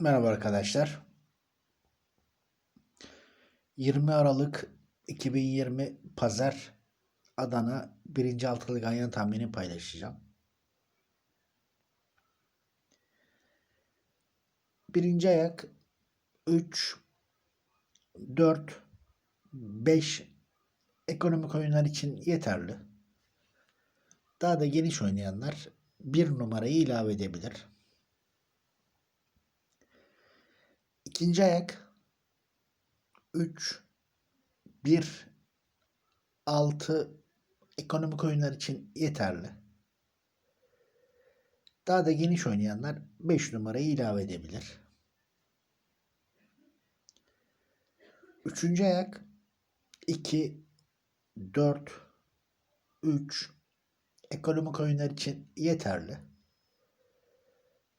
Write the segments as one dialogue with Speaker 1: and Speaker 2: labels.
Speaker 1: Merhaba arkadaşlar. 20 Aralık 2020 Pazar Adana 1. altılı ganyan tahmini paylaşacağım. Birinci ayak 3 4 5 ekonomik oyunlar için yeterli. Daha da geniş oynayanlar bir numarayı ilave edebilir. İkinci ayak. 3 1 6 ekonomik oyunlar için yeterli. Daha da geniş oynayanlar 5 numarayı ilave edebilir. Üçüncü ayak. 2 4 3 ekonomik oyunlar için yeterli.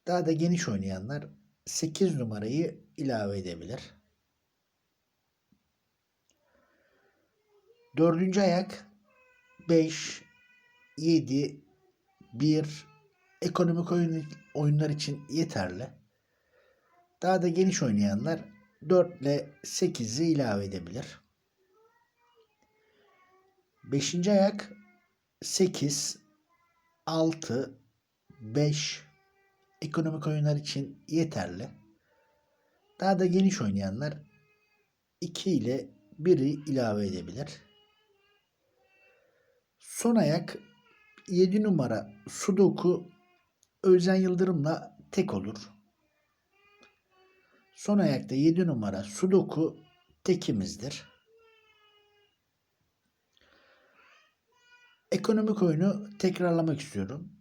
Speaker 1: Daha da geniş oynayanlar 8 numarayı ilave edebilir. Dördüncü ayak 5, 7, 1 ekonomik oyun, oyunlar için yeterli. Daha da geniş oynayanlar 4 ile 8'i ilave edebilir. Beşinci ayak 8, 6, 5 ekonomik oyunlar için yeterli. Daha da geniş oynayanlar 2 ile 1'i ilave edebilir. Son ayak 7 numara Sudoku Özen Yıldırım'la tek olur. Son ayakta 7 numara Sudoku tekimizdir. Ekonomik oyunu tekrarlamak istiyorum.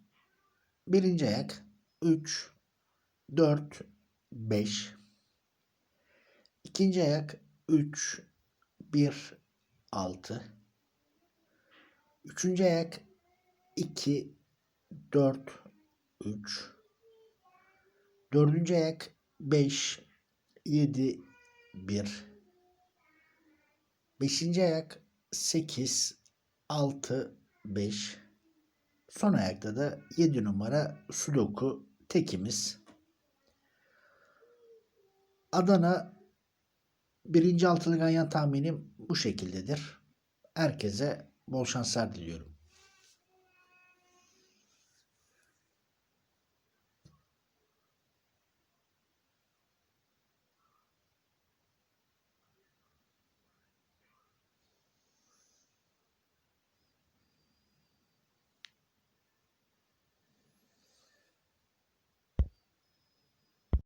Speaker 1: Birinci ayak 3, 4, 5. İkinci ayak 3, 1, 6. Üçüncü ayak 2, 4, 3. Dördüncü ayak 5, 7, 1. Beşinci ayak 8, 6, 5. Son ayakta da 7 numara Sudoku tekimiz. Adana birinci altılı ganyan tahminim bu şekildedir. Herkese bol şanslar diliyorum.